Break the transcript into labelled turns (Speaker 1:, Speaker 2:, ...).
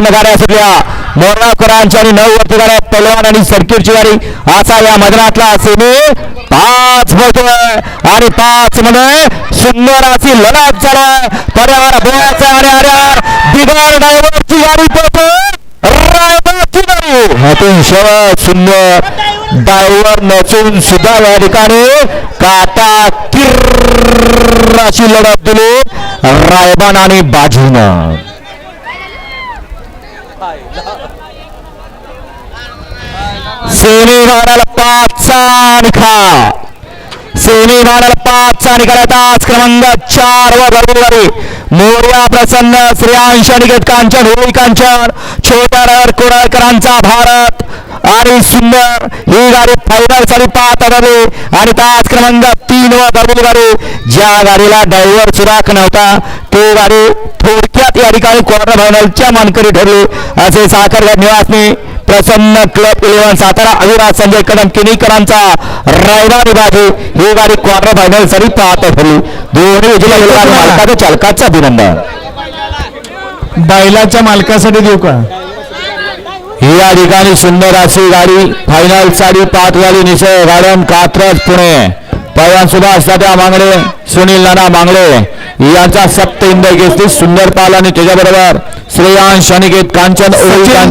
Speaker 1: गाड्या सुटल्या. मोरगावकरांची आणि नऊ वरती गाड्या पलवान आणि सर्किटची गाडी. असा या मैदानातला सेमी पाच होतोय आणि पाच मध्ये सुंदर अशी लढत झालाय पर्यावरण बोलायचं आणि अरे बिगार ड्रायव्हरची गाडी पडतो हातून शेवट सुंदर डायव्हर नसून सुद्धा या ठिकाणी काटा किर अशी लढत दिली. रायबान आणि बाजून. सेमी गाड्याला पाचचा निखा सेमी गाड्याला पाचचा निकाल. तास क्रमांक चार व गरुडवारी मोर्या प्रसन्न श्रेयांश निकेत कांचन होळी कांचन कोराळकरांचा भारत. आणि सुंदर ही गाडी फायनलसाठी पाहत आली आणि तास क्रमांक तीन व गरुड गाडी. ज्या गाडीला ड्रायव्हर सुराख नव्हता ती गाडी थोडक्यात या ठिकाणी क्वार्टर फायनलच्या मानकरी ठरली. असे साखरगड निवासनी प्रसन्न क्लब इलेव्हन सातारा अविराज संजय कदम किनीकरांचा रायदारी बाजू ही गाडी क्वार्टर फायनलसाठी पाहत ठरली. दोन्ही विजय मालकाचं चालकाचं अभिनंदन.
Speaker 2: बैलाच्या मालकासाठी देऊ का?
Speaker 1: या ठिकाणी सुंदर अशी गाडी फायनल साडी पाच गाडी निश्चय गार्डन कात्रज पुणे. पैवान सुभाष दादा मांगडे सुनील नाना मांगडे यांचा सप्त इंदर घेतली सुंदर पाल आणि त्याच्याबरोबर श्रेयांश अनिकेत कांचन कांचन